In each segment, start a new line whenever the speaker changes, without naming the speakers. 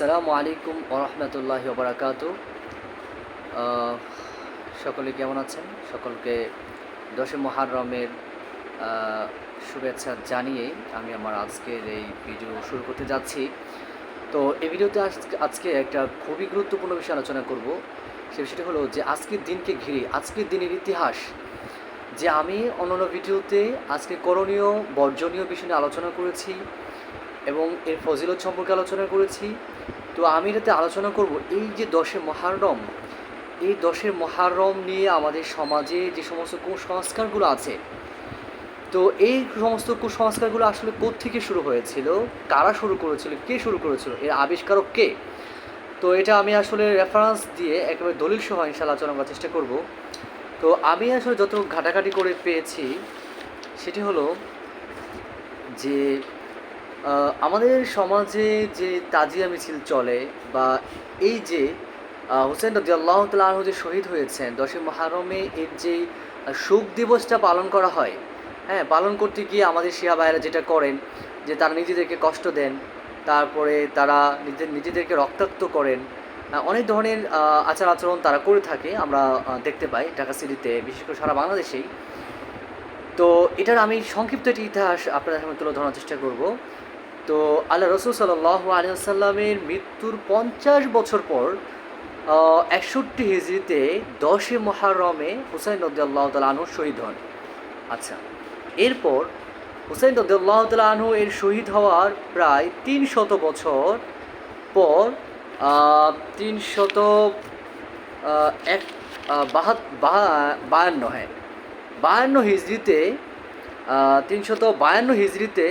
আসসালামু আলাইকুম ওরহমতুল্লাহি ওবরাকাতু সকলে কেমন আছেন? সকলকে দশে মহারমের শুভেচ্ছা জানিয়ে আমি আমার আজকের এই ভিডিও শুরু করতে যাচ্ছি। তো এই ভিডিওতে আজ- আজকে একটা খুবই গুরুত্বপূর্ণ বিষয় আলোচনা করব। সে বিষয়টি হলো যে আজকের দিনকে ঘিরে, আজকের দিনের ইতিহাস। যে আমি অন্যান্য ভিডিওতে আজকে করণীয়, বর্জনীয় বিষয় নিয়ে আলোচনা করেছি। এবং এর ফজিলত সম্পর্কে আলোচনা করেছি। তো আমি এটাতে আলোচনা করব, এই যে দশে মহারম, এই দশের মহারম নিয়ে আমাদের সমাজে যে সমস্ত কুসংস্কারগুলো আছে, তো এই সমস্ত কুসংস্কারগুলো আসলে থেকে শুরু হয়েছিল? কারা শুরু করেছিল? কে শুরু করেছিল? এর আবিষ্কারক কে? তো এটা আমি আসলে রেফারেন্স দিয়ে একেবারে দলিল সহ ইনশাল্লাহ আলোচনা করার চেষ্টা করব। তো আমি আসলে যত ঘাটাঘাটি করে পেয়েছি, সেটি হলো যে আমাদের সমাজে যে তাজিয়া মিছিল চলে বা এই যে হোসেন রদি আল্লাহ তালু যে শহীদ হয়েছেন, দশই মহারমে এর যে শোক দিবসটা পালন করা হয় হ্যাঁ পালন করতে গিয়ে আমাদের শিয়া ভাইয়েরা যেটা করেন, যে তারা নিজেদেরকে কষ্ট দেন, তারপরে তারা নিজেদের, নিজেদেরকে রক্তাক্ত করেন অনেক ধরনের আচার আচরণ তারা করে থাকে, আমরা দেখতে পাই ঢাকা সিটিতে, বিশেষ করে সারা বাংলাদেশেই। তো এটার আমি সংক্ষিপ্ত একটি ইতিহাস আপনাদের সামনে তুলে ধরার চেষ্টা করব। তো আল্লাহ রসুল সাল্লাহ আলিয়াল্লামের মৃত্যুর পঞ্চাশ বছর পর একষট্টি হিজড়িতে দশে মহারমে হুসাইন রদ্দাল্লাহ তাল শহীদ হন। আচ্ছা এরপর হুসাইন রদ্দাল্লাহ তাল এর শহীদ হওয়ার প্রায় তিন শত বছর পর তিন শত এক বায়ান্ন হ্যাঁ। বায়ান্ন হিজড়িতে তিনশত বায়ান্ন হিজড়িতে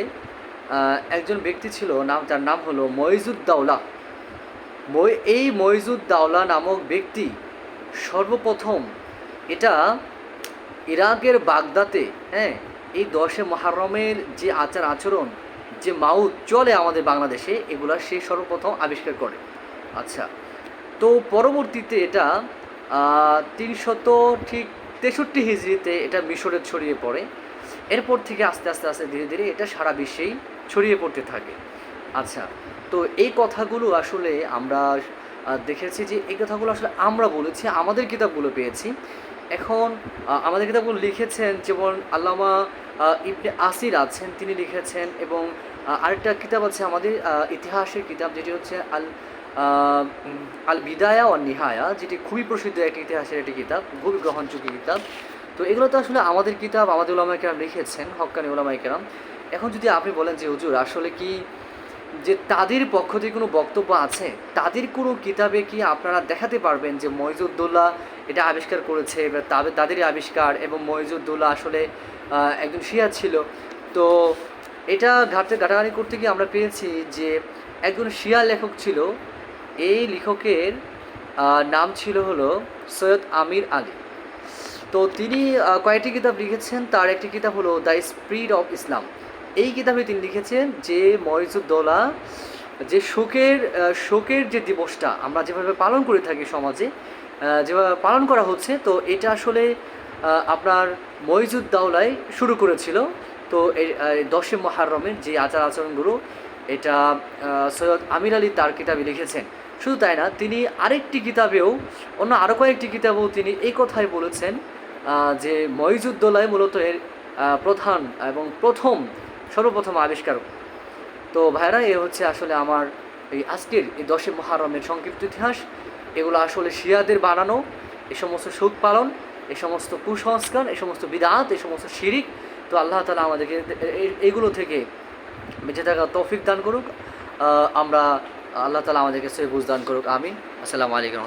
একজন ব্যক্তি ছিল, নাম তার নাম হলো মইজুদ্দাউলা মই এই মইজুদ্দাউলা নামক ব্যক্তি সর্বপ্রথম এটা ইরাকের বাগদাতে হ্যাঁ এই দশে মহারমের যে আচার আচরণ, যে মাউথ চলে আমাদের বাংলাদেশে, এগুলা সে সর্বপ্রথম আবিষ্কার করে। আচ্ছা তো পরবর্তীতে এটা তিনশত ঠিক তেষট্টি হিজড়িতে এটা মিশরে ছড়িয়ে পড়ে। এরপর থেকে আস্তে আস্তে আস্তে, ধীরে ধীরে এটা সারা বিশ্বেই ছড়িয়ে পড়তে থাকে। আচ্ছা তো এই কথাগুলো আসলে আমরা দেখেছি যে এই কথাগুলো আসলে আমরা বলেছি, আমাদের কিতাবগুলো পেয়েছি। এখন আমাদের কিতাবগুলো লিখেছেন যেমন আল্লামা ইবনে আসির আছেন, তিনি লিখেছেন এবং আরেকটা কিতাব আছে আমাদের ইতিহাসের কিতাব যেটি হচ্ছে আল আল বিদায়া ও নিহায়া, যেটি খুবই প্রসিদ্ধ একটি ইতিহাসের একটি কিতাব, খুবই গ্রহণযোগ্য কিতাব। তো এগুলো তো আসলে আমাদের কিতাব, আমাদের ওলামাই কেরাম লিখেছেন, হক্কানি ওলামাই কেরাম। এখন যদি আপনি বলেন যে, হুজুর, আসলে কি যে তাদের পক্ষ থেকে কোনো বক্তব্য আছে? তাদের কোনো কিতাবে কি আপনারা দেখাতে পারবেন যে মইজুদ্দৌলা এটা আবিষ্কার করেছে তাদের তাদেরই আবিষ্কার এবং মইজুদ্দৌলা আসলে একজন শিয়া ছিল? তো এটা ঘাটতে, ঘাটাঘাটি করতে গিয়ে আমরা পেয়েছি যে একজন শিয়া লেখক ছিল। এই লেখকের নাম ছিল হলো সৈয়দ আমির আলী। তো তিনি কয়েকটি কিতাব লিখেছেন। তার একটি কিতাব হলো দ্য স্পিরিট অফ ইসলাম। এই কিতাবে তিনি লিখেছেন যে মরিজুদ্দৌলা যে শোকের শোকের যে দিবসটা আমরা যেভাবে পালন করে থাকি সমাজে যেভাবে পালন করা হচ্ছে, তো এটা আসলে আপনার মইজুদ্দৌলাই শুরু করেছিল। তো দশে মহারমের যে আচার আচরণগুলো, এটা সৈয়দ আমির আলী তার কিতাবে লিখেছেন। শুধু তাই না, তিনি আরেকটি কিতাবেও, অন্য আরও কয়েকটি কিতাবেও তিনি এই কথাই বলেছেন যে মইজুদ্দৌলাই মূলত এর প্রধান এবং প্রথম সর্বপ্রথম আবিষ্কারক তো ভাইরা, এ হচ্ছে আসলে আমার এই আজকের এই দশে মহারমের সংক্ষিপ্ত ইতিহাস। এগুলো আসলে শিয়াদের বানানো, এ সমস্ত সুখ পালন, এ সমস্ত কুসংস্কার, এ সমস্ত বিদাত, এ সমস্ত শিরিক। তো আল্লাহ তালা আমাদেরকে এইগুলো থেকে বেঁচে থাকা তৌফিক দান করুক। আমরা আল্লাহ তালা আমাদেরকে সে বুঝ দান করুক। আমি আসসালামু আলাইকুম